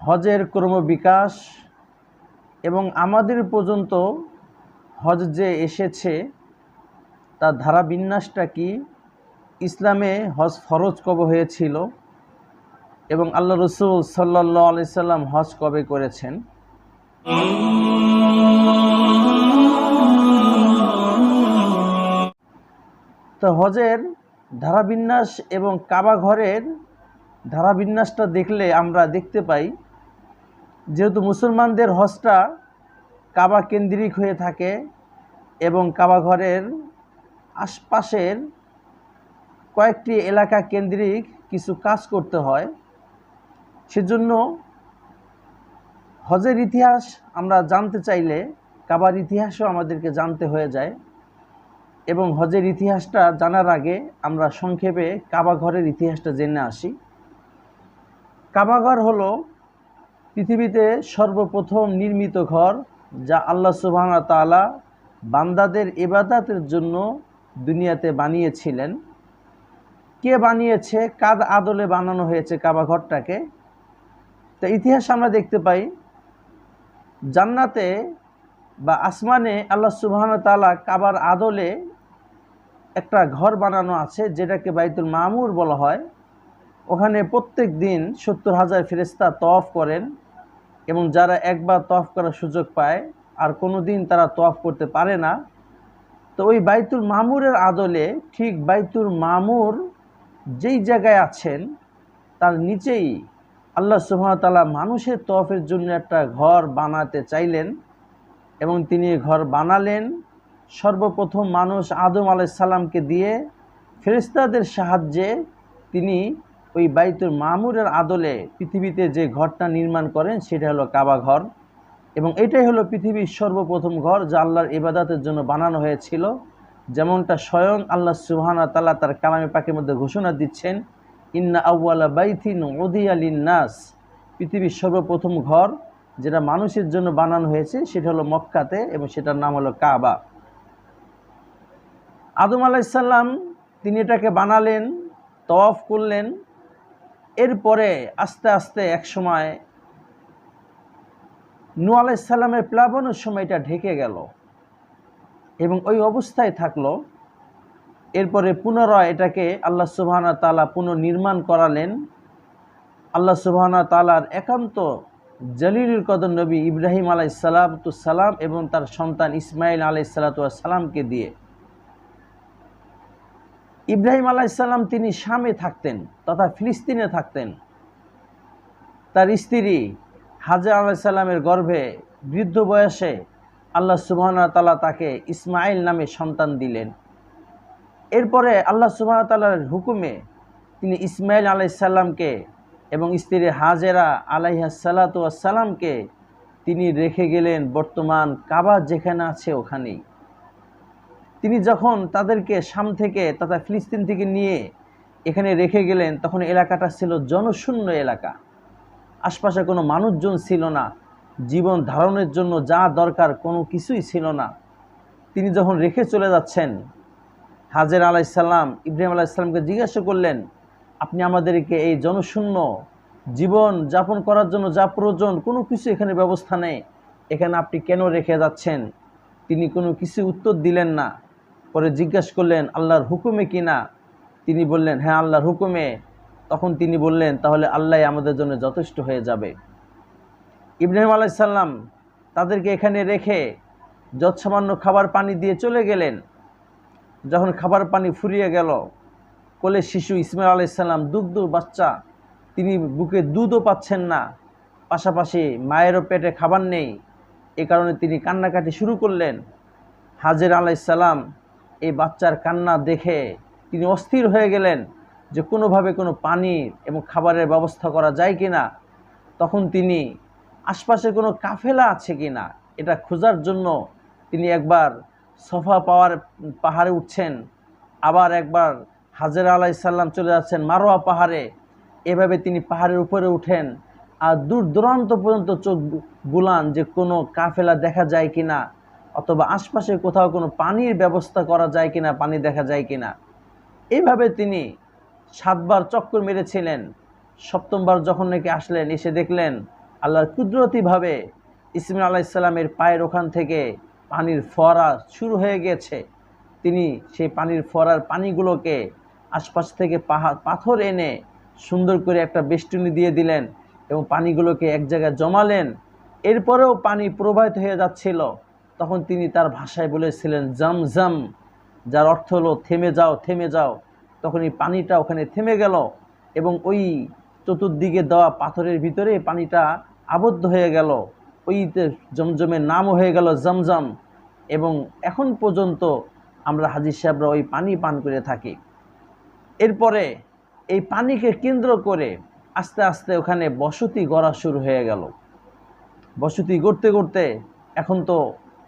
হজের ক্রমবিকাশ এবং আমাদের পর্যন্ত হজ যে এসেছে, তার ধারাবিন্যাসটা কি? ইসলামে হজ ফরজ কবে হয়েছিল? এবং আল্লাহ রসুল সাল্লাহ আলি সাল্লাম হজ কবে করেছেন? তো হজের ধারাবিন্যাস এবং কাবা ঘরের ধারাবিন্যাসটা দেখলে আমরা দেখতে পাই যেহেতু মুসলমানদের হজটা কাবা কেন্দ্রিক হয়ে থাকে এবং কাবা ঘরের আশপাশের কয়েকটি এলাকা কেন্দ্রিক কিছু কাজ করতে হয়, সেজন্য হজের ইতিহাস আমরা জানতে চাইলে, কাবার ইতিহাসও আমাদেরকে জানতে হয়ে যায় এবং হজের ইতিহাসটা জানার আগে আমরা সংক্ষেপে কাবা ঘরের ইতিহাসটা জেনে আসি। কাবাঘর হলো পৃথিবীতে সর্বপ্রথম নির্মিত ঘর, যা আল্লাহ সুবহানা তালা বান্দাদের ইবাদতের জন্য দুনিয়াতে বানিয়েছিলেন। কে বানিয়েছে? কাদ আদলে বানানো হয়েছে কাবা ঘরটাকে? তো ইতিহাস আমরা দেখতে পাই, জান্নাতে বা আসমানে আল্লাহ সুবহানা তালা কাবার আদলে একটা ঘর বানানো আছে, যেটাকে বাইতুল মামুর বলা হয়। ওখানে প্রত্যেক দিন সত্তর হাজার ফেরেস্তা তফ করেন। এবং যারা একবার তফ করার সুযোগ পায় আর কোনো দিন তারা তফ করতে পারে না, তো ওই বাইতুল মামুরের আদলে ঠিক বাইতুল মামুর যেই জায়গায় আছেন, তার নিচেই আল্লাহ সুহামতাল্লাহ মানুষের তফের জন্য একটা ঘর বানাতে চাইলেন এবং তিনি ঘর বানালেন। সর্বপ্রথম মানুষ আদম আলাইসাল্লামকে দিয়ে ফেরেস্তাদের সাহায্যে তিনি ওই বাইতুল মামুরের আদলে পৃথিবীতে যে ঘরটা নির্মাণ করেন, সেটা হলো কাবা ঘর। এবং এটাই হলো পৃথিবীর সর্বপ্রথম ঘর যা আল্লাহর ইবাদাতের জন্য বানানো হয়েছিল। যেমনটা স্বয়ং আল্লাহ সুবহানা তাল্লাহ তার কালামে পাখির মধ্যে ঘোষণা দিচ্ছেন, ইন্না আউ্লা বাইথিন ওদিয়ালিন নাস পৃথিবীর সর্বপ্রথম ঘর যেটা মানুষের জন্য বানানো হয়েছে, সেটা হলো মক্কাতে এবং সেটার নাম হলো কাবা। আদম আলাইসাল্লাম তিনি এটাকে বানালেন, তওয়াফ করলেন এরপরে আস্তে আস্তে এক সময় নু আলাইসাল্লামের প্লাবনের সময় এটা ঢেকে গেল এবং ওই অবস্থায় থাকল। এরপরে পুনরায় এটাকে আল্লাহ সুবাহানা তালা পুনর্নির্মাণ করালেন। আল্লাহ সুবাহানা তালার একান্ত জলিলুল কদর নবী ইব্রাহিম আলাই সালাম এবং তার সন্তান ইসমাইল আলাই দিয়ে ইব্রাহিম আলাইসাল্লাম তিনি শামে থাকতেন, তথা ফিলিস্তিনে থাকতেন। তার স্ত্রী হাজার আলাইসাল্লামের গর্ভে বৃদ্ধ বয়সে আল্লাহ সুবাহনা তালা তাকে ইসমাইল নামে সন্তান দিলেন। এরপরে আল্লাহ সুবাহ তালার হুকুমে তিনি ইসমাইল আলাইসাল্লামকে এবং স্ত্রী হাজেরা আলাইহাসাল্লাতামকে তিনি রেখে গেলেন বর্তমান কাবা যেখানে আছে ওখানেই। তিনি যখন তাদেরকে শাম থেকে তথা ফিলিস্তিন থেকে নিয়ে এখানে রেখে গেলেন, তখন এলাকাটা ছিল জনশূন্য এলাকা। আশপাশে কোনো মানুষজন ছিল না। জীবন ধারণের জন্য যা দরকার কোনো কিছুই ছিল না। তিনি যখন রেখে চলে যাচ্ছেন, হাজের আলাইসাল্লাম ইব্রাহিম আলাইসাল্লামকে জিজ্ঞাসা করলেন, আপনি আমাদেরকে এই জনশূন্য জীবন যাপন করার জন্য যা প্রয়োজন, কোনো কিছু এখানে ব্যবস্থা নেই। এখানে আপনি কেন রেখে যাচ্ছেন? তিনি কোনো কিছু উত্তর দিলেন না। পরে জিজ্ঞাসা করলেন, আল্লাহর হুকুমে কি না? তিনি বললেন হ্যাঁ আল্লাহর হুকুমে। তখন তিনি বললেন, তাহলে আল্লাহ আমাদের জন্য যথেষ্ট হয়ে যাবে। ইব্রাহিম আলাইসাল্লাম তাদেরকে এখানে রেখে যৎসামান্য খাবার পানি দিয়ে চলে গেলেন। যখন খাবার পানি ফুরিয়ে গেল, কোলে শিশু ইসমাইল আলাইসাল্লাম দুগ্ধ বাচ্চা, তিনি বুকে দুধও পাচ্ছেন না। পাশাপাশি মায়েরও পেটে খাবার নেই। এ কারণে তিনি কান্নাকাটি শুরু করলেন। হাজের আলাইসাল্লাম এই বাচ্চার কান্না দেখে তিনি অস্থির হয়ে গেলেন যে কোনোভাবে কোনো পানি এবং খাবারের ব্যবস্থা করা যায় কি না। তখন তিনি আশপাশে কোনো কাফেলা আছে কি না, এটা খোঁজার জন্য তিনি একবার সফা পাওয়ার পাহাড়ে উঠছেন। আবার একবার হাজেরা আলাইসাল্লাম চলে যাচ্ছেন মারোয়া পাহাড়ে। এভাবে তিনি পাহাড়ের উপরে উঠেন। আর দূর দূরান্ত পর্যন্ত চোখ বুলান যে কোনো কাফেলা দেখা যায় কি না অথবা আশপাশে কোথাও কোনো পানির ব্যবস্থা করা যায় কিনা, পানি দেখা যায় কিনা। এইভাবে তিনি সাতবার চক্কর মেরেছিলেন। সপ্তমবার যখন নাকি আসলেন, এসে দেখলেন আল্লাহর কুদরতিভাবে ইসমাইল আলাহ ইসলামের পায়ের ওখান থেকে পানির ফোয়ারা শুরু হয়ে গেছে। তিনি সেই পানির ফোয়ারার পানিগুলোকে আশপাশ থেকে পাহাড় পাথর এনে সুন্দর করে একটা বেষ্টনী দিয়ে দিলেন এবং পানিগুলোকে এক জায়গায় জমালেন। এরপরেও পানি প্রবাহিত হয়ে যাচ্ছিল। তখন তিনি তার ভাষায় বলেছিলেন, জাম জাম, যার অর্থ হলো থেমে যাও থেমে যাও। তখন এই পানিটা ওখানে থেমে গেল এবং ওই চতুর্দিকে দেওয়া পাথরের ভিতরে পানিটা আবদ্ধ হয়ে গেল। ওই জমজমের নামও হয়ে গেল জমজম এবং এখন পর্যন্ত আমরা হাজির সাহেবরা ওই পানি পান করে থাকি। এরপরে এই পানিকে কেন্দ্র করে আস্তে আস্তে ওখানে বসতি গড়া শুরু হয়ে গেল। বসতি গড়তে গড়তে এখন তো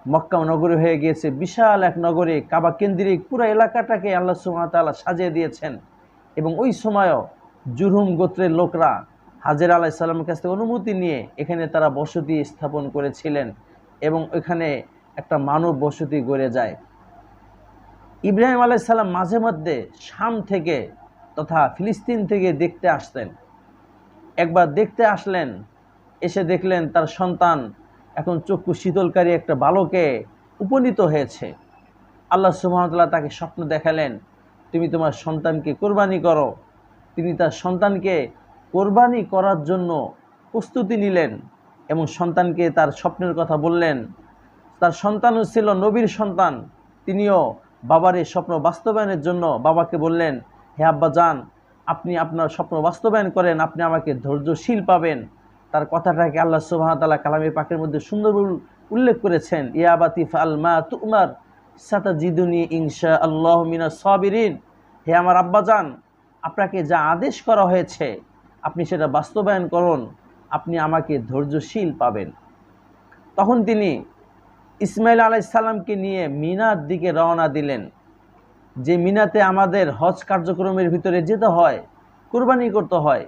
মক্কা নগরী হয়ে গিয়েছে। বিশাল এক নগরী, কাবা কেন্দ্রিক, পুরো এলাকাটাকে আল্লাহ সুমাতাল্লাহ সাজিয়ে দিয়েছেন। এবং ওই সময়ও জুরহুম গোত্রের লোকরা হাজের আলাহ সাল্লামের কাছ থেকে অনুমতি নিয়ে এখানে তারা বসতি স্থাপন করেছিলেন এবং এখানে একটা মানব বসতি গড়ে যায়। ইব্রাহিম আলাইসাল্লাম মাঝে মধ্যে শাম থেকে তথা ফিলিস্তিন থেকে দেখতে আসতেন। একবার দেখতে আসলেন, এসে দেখলেন তার সন্তান এখন চক্ষু শীতলকারী একটা বালকে উপনীত হয়েছে। আল্লাহ সুহামতাল্লাহ তাকে স্বপ্ন দেখালেন, তুমি তোমার সন্তানকে কোরবানি করো। তিনি তার সন্তানকে কোরবানি করার জন্য প্রস্তুতি নিলেন এবং সন্তানকে তার স্বপ্নের কথা বললেন। তার সন্তানও ছিল নবীর সন্তান। তিনিও বাবার এই স্বপ্ন বাস্তবায়নের জন্য বাবাকে বললেন, হে আব্বা যান আপনি আপনার স্বপ্ন বাস্তবায়ন করেন, আপনি আমাকে ধৈর্যশীল পাবেন। তার কথাটাকে আল্লাহ সুবাহতাল্লাহ কালামী পাকের মধ্যে সুন্দর উল্লেখ করেছেন ইয়াবাতিফ আল মা তুমার সাতা জিদুনি আল্লাহ মিনা সবিরিন। হে আমার আব্বাজান, আপনাকে যা আদেশ করা হয়েছে, আপনি সেটা বাস্তবায়ন করুন, আপনি আমাকে ধৈর্যশীল পাবেন। তখন তিনি ইসমাইল আলাইসাল্লামকে নিয়ে মিনার দিকে রওনা দিলেন। যে মিনাতে আমাদের হজ কার্যক্রমের ভিতরে যেতে হয়, কোরবানি করতে হয়,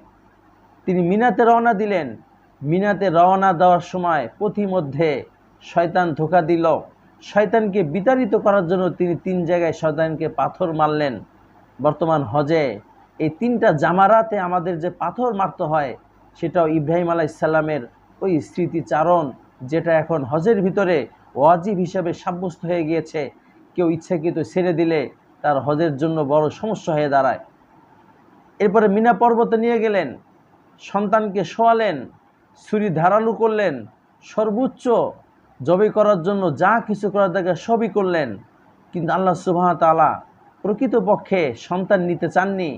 তিনি মিনাতে রওনা দিলেন। মিনাতে রওনা দেওয়ার সময় পথিমধ্যে শয়তান ধোকা দিল। শয়তানকে বিতাড়িত করার জন্য তিনি তিন জায়গায় শয়তানকে পাথর মারলেন। বর্তমান হজে এই তিনটা জামারাতে আমাদের যে পাথর মারতে হয়, সেটাও ইব্রাহিম আলাইসাল্লামের ওই স্মৃতিচারণ, যেটা এখন হজের ভিতরে ওয়াজিব হিসাবে সাব্যস্ত হয়ে গিয়েছে। কেউ ইচ্ছাকৃত ছেড়ে দিলে তার হজের জন্য বড় সমস্যা হয়ে দাঁড়ায়। এরপরে মিনা পর্বতে নিয়ে গেলেন, সন্তানকে শোয়ালেন ছুরি ধারালু করলেন, সর্বোচ্চ জবি করার জন্য যা কিছু করার দেখা সবই করলেন। কিন্তু আল্লাহ সুবাহ তালা প্রকৃতপক্ষে সন্তান নিতে চাননি।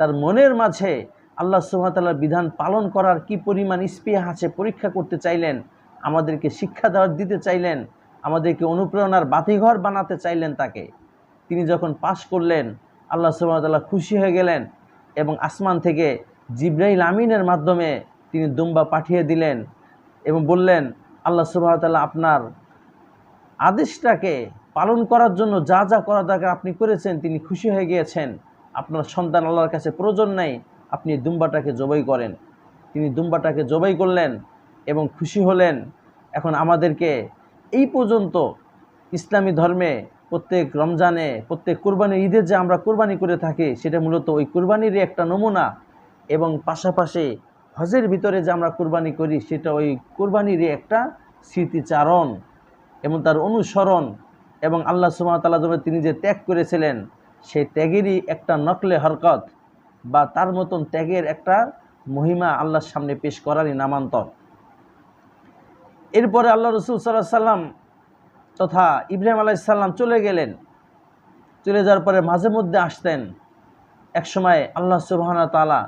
তার মনের মাঝে আল্লাহ সুবাহতাল্লার বিধান পালন করার কি পরিমাণ স্পৃহা আছে পরীক্ষা করতে চাইলেন, আমাদেরকে শিক্ষা দেওয়ার দিতে চাইলেন, আমাদেরকে অনুপ্রেরণার বাতিঘর বানাতে চাইলেন তাকে। তিনি যখন পাশ করলেন, আল্লাহ সুবাহতাল্লাহ খুশি হয়ে গেলেন এবং আসমান থেকে জিব্রাইল আমিনের মাধ্যমে তিনি দুম্বা পাঠিয়ে দিলেন এবং বললেন, আল্লাহ সুবাহতাল্লাহ আপনার আদেশটাকে পালন করার জন্য যা যা করা দরকার আপনি করেছেন, তিনি খুশি হয়ে গিয়েছেন। আপনার সন্তান আল্লাহর কাছে প্রয়োজন নেই, আপনি দুম্বাটাকে জবাই করেন। তিনি দুম্বাটাকে জবাই করলেন এবং খুশি হলেন। এখন আমাদেরকে এই পর্যন্ত ইসলামী ধর্মে প্রত্যেক রমজানে, প্রত্যেক কোরবানির ঈদের যে আমরা কোরবানি করে থাকি, সেটা মূলত ওই কোরবানিরই একটা নমুনা এবং পাশাপাশি হজের ভিতরে যে আমরা কোরবানি করি, সেটা ওই কোরবানিরই একটা স্মৃতিচারণ এবং তার অনুসরণ এবং আল্লাহ সুমাতাল্লাহ তিনি যে ত্যাগ করেছিলেন, সেই ত্যাগেরই একটা নকলে হরকত বা তার মতন ত্যাগের একটা মহিমা আল্লাহর সামনে পেশ করারই নামান্তর। এরপরে আল্লাহ রসুল সাল্লাহ সাল্লাম তথা ইব্রাহিম আলাইসাল্লাম চলে গেলেন। চলে যাওয়ার পরে মাঝে মধ্যে আসতেন। একসময় আল্লাহ সুবাহনা তালা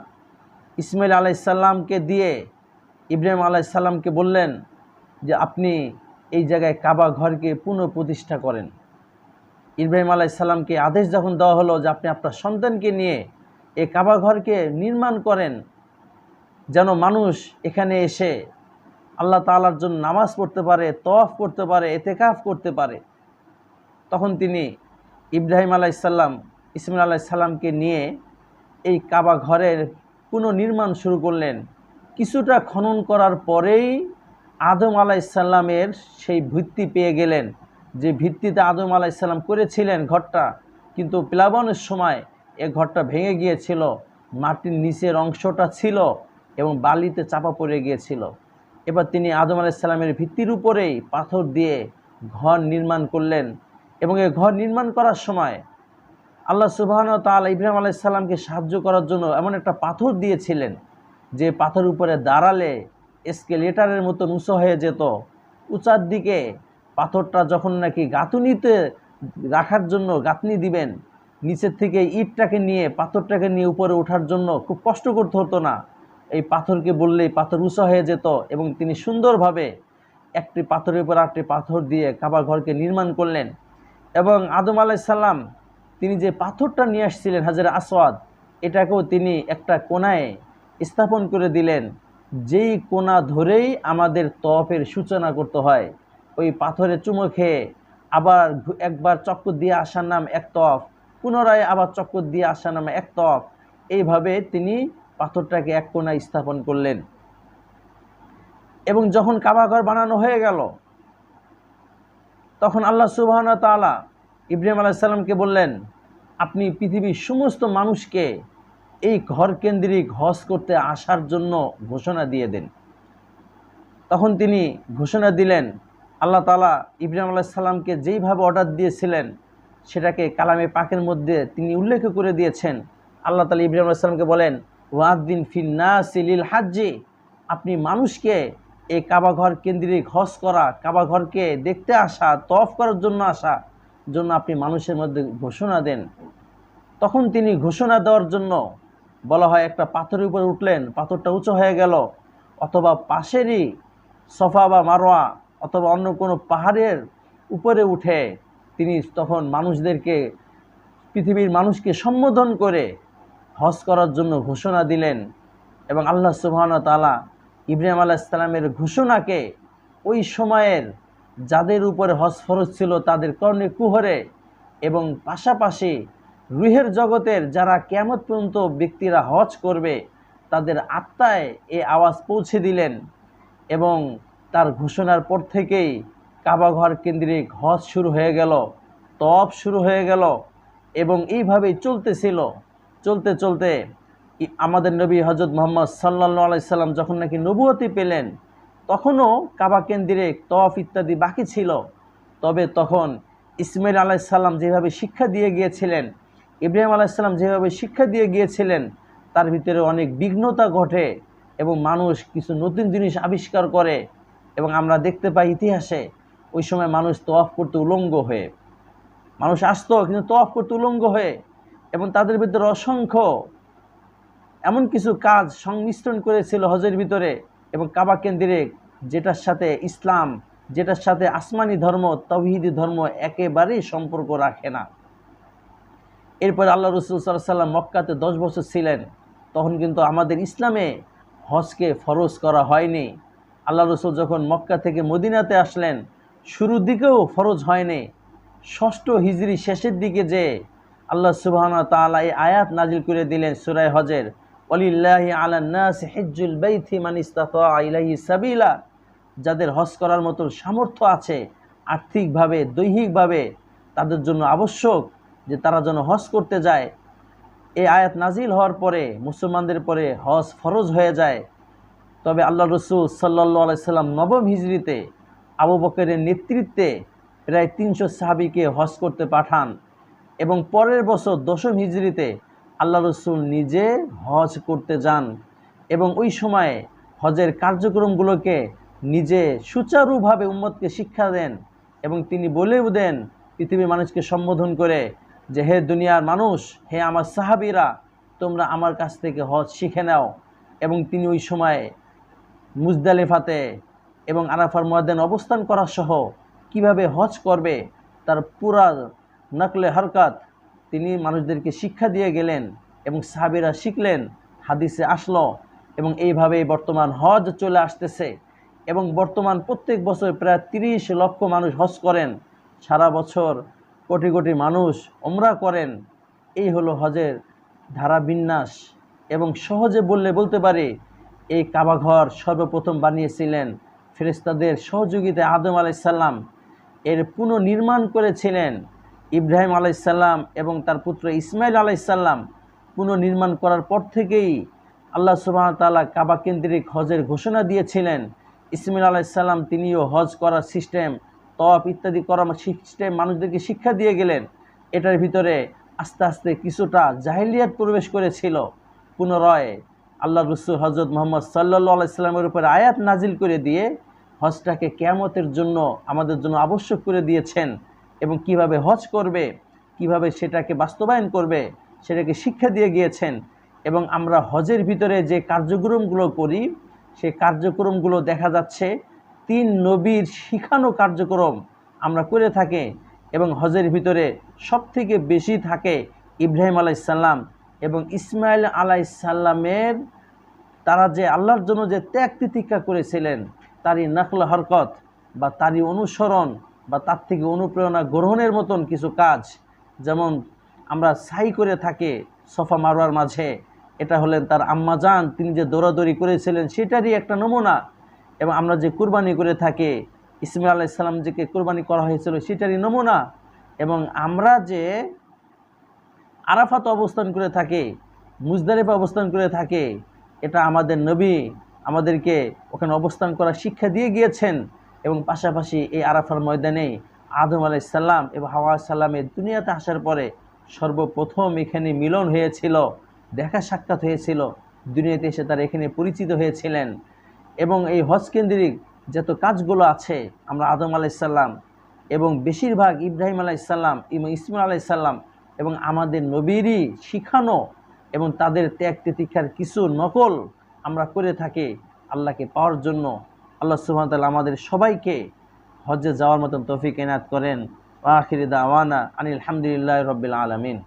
ইসমাইল আলাইসাল্লামকে দিয়ে ইব্রাহিম আলাইসাল্লামকে বললেন যে আপনি এই জায়গায় কাবা ঘরকে পুনঃপ্রতিষ্ঠা করেন। ইব্রাহিম আলাইসাল্লামকে আদেশ যখন দেওয়া হলো যে আপনি আপনার সন্তানকে নিয়ে এই কাবা ঘরকে নির্মাণ করেন, যেন মানুষ এখানে এসে আল্লাহ তালার জন্য নামাজ পড়তে পারে তফ করতে পারে, এতেকাফ করতে পারে। তখন তিনি ইব্রাহিম আলাইসাল্লাম, ইসমাইল আলাইসাল্লামকে নিয়ে এই কাবা ঘরের পুনর্নির্মাণ শুরু করলেন। কিছুটা খনন করার পরেই আদম আলাইসাল্লামের সেই ভিত্তি পেয়ে গেলেন, যে ভিত্তিতে আদম আলাইসাল্লাম করেছিলেন ঘরটা। কিন্তু প্লাবনের সময় এ ঘরটা ভেঙে গিয়েছিল, মাটির নিচের অংশটা ছিল এবং বালিতে চাপা পড়ে গিয়েছিল। এবার তিনি আদম আলাইসাল্লামের ভিত্তির উপরেই পাথর দিয়ে ঘর নির্মাণ করলেন এবং এ ঘর নির্মাণ করার সময় আল্লাহ সুবাহন তাল ইব্রাহিম আলাইসাল্লামকে সাহায্য করার জন্য এমন একটা পাথর দিয়েছিলেন যে পাথর উপরে দাঁড়ালে এসকেলেটারের মতো উঁচু হয়ে যেত। উঁচার দিকে পাথরটা যখন নাকি গাঁথুনিতে রাখার জন্য গাঁথনি দিবেন, নিচের থেকে ইটটাকে নিয়ে, পাথরটাকে নিয়ে উপরে ওঠার জন্য খুব কষ্ট করতে হতো না। এই পাথরকে বললেই পাথর উঁচু হয়ে যেত এবং তিনি সুন্দরভাবে একটি পাথরের উপর একটি পাথর দিয়ে কাবা ঘরকে নির্মাণ করলেন এবং আদম আলাইসাল্লাম তিনি যে পাথরটা নিয়ে আসছিলেন, হাজার আসওয়াদ, এটাকেও তিনি একটা কোনায় স্থাপন করে দিলেন। যেই কোনা ধরেই আমাদের তফের সূচনা করতে হয়, ওই পাথরে চুমো খেয়ে আবার একবার চক্কর দিয়ে আসার নাম এক তফ পুনরায় আবার চক্কর দিয়ে আসার নাম এক তফ এইভাবে তিনি পাথরটাকে এক কোনায় স্থাপন করলেন। এবং যখন কাবাঘর বানানো হয়ে গেল, তখন আল্লাহ সুবাহন তাআলা ইব্রাহিম আলাইসাল্লামকে বললেন, আপনি পৃথিবীর সমস্ত মানুষকে এই ঘর কেন্দ্রিক হজ করতে আসার জন্য ঘোষণা দিয়ে দেন। তখন তিনি ঘোষণা দিলেন, আল্লাহ তালা ইব্রাহিম আলাইসাল্লামকে যেইভাবে অর্ডার দিয়েছিলেন, সেটাকে কালামে পাকের মধ্যে তিনি উল্লেখ করে দিয়েছেন। আল্লাহ তালা ইব্রাহিম আলাইসাল্লামকে বলেন ওয়াদ্দিন ফিন্না সিলিল হাজ্জি, আপনি মানুষকে এই কাবাঘর কেন্দ্রিক হজ করা কাবাঘরকে দেখতে আসা তফ করার জন্য আসা জন্য আপনি মানুষের মধ্যে ঘোষণা দেন। তখন তিনি ঘোষণা দেওয়ার জন্য বলা হয়, একটা পাথরের উপরে উঠলেন, পাথরটা উঁচু হয়ে গেল, অথবা পাশেরই সফা বা মারোয়া অথবা অন্য কোনো পাহাড়ের উপরে উঠে তিনি তখন মানুষদেরকে, পৃথিবীর মানুষকে সম্বোধন করে হজ করার জন্য ঘোষণা দিলেন এবং আল্লাহ সুবহান তালা ইব্রাহিম আলাহ ইসলামের ঘোষণাকে ওই সময়ের যাদের উপরে হজ ফরজ ছিল তাদের কর্ণে কুহরে এবং পাশাপাশি রুহের জগতের যারা কেমত পর্যন্ত ব্যক্তিরা হজ করবে, তাদের আত্মায় এ আওয়াজ পৌঁছে দিলেন এবং তার ঘোষণার পর থেকেই কাবাঘর কেন্দ্রিক হজ শুরু হয়ে গেল তপ শুরু হয়ে গেল এবং এইভাবেই চলতেছিল। চলতে চলতে আমাদের নবী হজরত মোহাম্মদ সাল্লা আলাইসাল্লাম যখন নাকি নবুয়তি পেলেন তখনও কাবা কেন্দ্রিক তফ ইত্যাদি বাকি ছিল। তবে তখন ইসমাইল আলাইসাল্লাম যেভাবে শিক্ষা দিয়ে গিয়েছিলেন, ইব্রাহিম আলাইসাল্লাম যেভাবে শিক্ষা দিয়ে গিয়েছিলেন, তার ভিতরে অনেক বিঘ্নতা ঘটে এবং মানুষ কিছু নতুন জিনিস আবিষ্কার করে এবং আমরা দেখতে পাই ইতিহাসে ওই সময় মানুষ তফ করতে উলঙ্গ হয়ে। মানুষ আসতো, কিন্তু তফ করতে উলঙ্গ হয়ে এবং তাদের ভিতরে অসংখ্য এমন কিছু কাজ সংমিশ্রণ করেছিল হজের ভিতরে এবং কাবা কেন্দ্রিক যেটার সাথে ইসলাম, যেটার সাথে আসমানি ধর্ম, তৌহিদি ধর্ম একেবারেই সম্পর্ক রাখে না। এরপর আল্লাহ রসুল সাল্লাহ সাল্লাম মক্কাতে দশ বছর ছিলেন। তখন কিন্তু আমাদের ইসলামে হজকে ফরজ করা হয়নি। আল্লাহ রসুল যখন মক্কা থেকে মদিনাতে আসলেন, শুরুর দিকেও ফরজ হয়নি। ষষ্ঠ হিজরি শেষের দিকে যে আল্লাহ সুবহানাহু ওয়া তাআলা এই আয়াত নাজিল করে দিলেন সুরায় হজের, ওয়ালিল্লাহি আলান নাস হিজ্জুল বাইতি মান ইসতাতা সাবিলা। যাদের হজ করার মতো সামর্থ্য আছে, আর্থিকভাবে, দৈহিকভাবে, তাদের জন্য আবশ্যক যে তারা যেন হজ করতে যায়। এই আয়াত নাজিল হওয়ার পরে, মুসলমানদের পরে হজ ফরজ হয়ে যায়। তবে আল্লাহ রসুল সাল্লাহ আলাইসাল্লাম নবম হিজড়িতে আবু বকরের নেতৃত্বে প্রায় তিনশো সাহাবিকে হজ করতে পাঠান এবং পরের বছর দশম হিজড়িতে আল্লাহ রসুল নিজে হজ করতে যান এবং ওই সময়ে হজের কার্যক্রমগুলোকে নিজে সুচারুভাবে উম্মতকে শিক্ষা দেন এবং তিনি বলেও দেন, পৃথিবীর মানুষকে সম্বোধন করে যে, হে দুনিয়ার মানুষ, হে আমার সাহাবিরা, তোমরা আমার কাছ থেকে হজ শিখে নাও। এবং তিনি ওই সময়ে মুজদালিফাতে এবং আরাফার ময়দান অবস্থান করা সহ কীভাবে হজ করবে, তার পুরা নকলে হরকত তিনি মানুষদেরকে শিক্ষা দিয়ে গেলেন এবং সাহাবিরা শিখলেন, হাদিসে আসলো এবং এইভাবেই বর্তমান হজ চলে আসতেছে। এবং বর্তমান প্রত্যেক বছর প্রায় তিরিশ লক্ষ মানুষ হজ করেন। সারা বছর কোটি কোটি মানুষ ওমরা করেন। এই হলো হজের ধারাবিন্যাস এবং সহজে বললে বলতে পারি, এই কাবাঘর সর্বপ্রথম বানিয়েছিলেন ফেরেস্তাদের সহযোগিতায় আদম আলাইসাল্লাম এর পুনর্নির্মাণ করেছিলেন ইব্রাহিম আলাইসাল্লাম এবং তার পুত্র ইসমাইল আলাইসাল্লাম পুনর্নির্মাণ করার পর থেকেই আল্লাহ সুবাহ তাআলা কাবা কেন্দ্রিক হজের ঘোষণা দিয়েছিলেন। ইসমাইল আলাইসাল্লাম তিনিও হজ করার সিস্টেম তপ ইত্যাদি করার সিস্টেম মানুষদেরকে শিক্ষা দিয়ে গেলেন। এটার ভিতরে আস্তে আস্তে কিছুটা জাহিলিয়াত প্রবেশ করেছিল। পুনরায় আল্লাহ রসুল হজরত মোহাম্মদ সাল্লা আলাইস্লামের উপরে আয়াত নাজিল করে দিয়ে হজটাকে কেয়ামতের জন্য আমাদের জন্য আবশ্যক করে দিয়েছেন এবং কীভাবে হজ করবে, কীভাবে সেটাকে বাস্তবায়ন করবে, সেটাকে শিক্ষা দিয়ে গিয়েছেন এবং আমরা হজের ভিতরে যে কার্যক্রমগুলো করি সেই কার্যক্রমগুলো দেখা যাচ্ছে। তিন নবীর শিখানো কার্যক্রম আমরা করে থাকি এবং হজের ভিতরে সবথেকে বেশি থাকে ইব্রাহিম আলাইসাল্লাম এবং ইসমাইল আলাইসাল্লামের তারা যে আল্লাহর জন্য যে ত্যাগ তিতিক্ষা করেছিলেন, তারই নকল হরকত বা তারই অনুসরণ বা তার থেকে অনুপ্রেরণা গ্রহণের মতন কিছু কাজ যেমন আমরা সাই করে থাকি সফা মারোয়ার মাঝে এটা হলেন তার আম্মাজান তিনি যে দৌড়াদৌড়ি করেছিলেন সেটারই একটা নমুনা। এবং আমরা যে কুরবানি করে থাকি ইসমাইল আলাইসাল্লাম যে কুরবানি করা হয়েছিল সেটারই নমুনা। এবং আমরা যে আরাফাত অবস্থান করে থাকে মুজদারিফা অবস্থান করে থাকে, এটা আমাদের নবী আমাদেরকে ওখানে অবস্থান করার শিক্ষা দিয়ে গিয়েছেন। এবং পাশাপাশি এই আরাফার ময়দানে আদম আলাইসাল্লাম এবং হাওয়া সাল্লামের দুনিয়াতে আসার পরে সর্বপ্রথম এখানে মিলন হয়েছিল। দেখা সাক্ষাৎ হয়েছিল। দুনিয়াতে এসে তারা এখানে পরিচিত হয়েছিলেন এবং এই হজ কেন্দ্রিক যত কাজগুলো আছে, আমরা আদম আলাইসাল্লাম এবং বেশিরভাগ ইব্রাহিম আলাইসাল্লাম এবং ইসমাইল আলাইসাল্লাম এবং আমাদের নবীরই শিখানো এবং তাদের ত্যাগ তিতিক্ষার কিছু নকল আমরা করে থাকি আল্লাহকে পাওয়ার জন্য। আল্লাহ সুহামতাল আমাদের সবাইকে হজ্জে যাওয়ার মতন তফিক এনাত করেন। আখির দাওয়ানা আনিল হামদুলিল্লাহ রবিল আলমিন।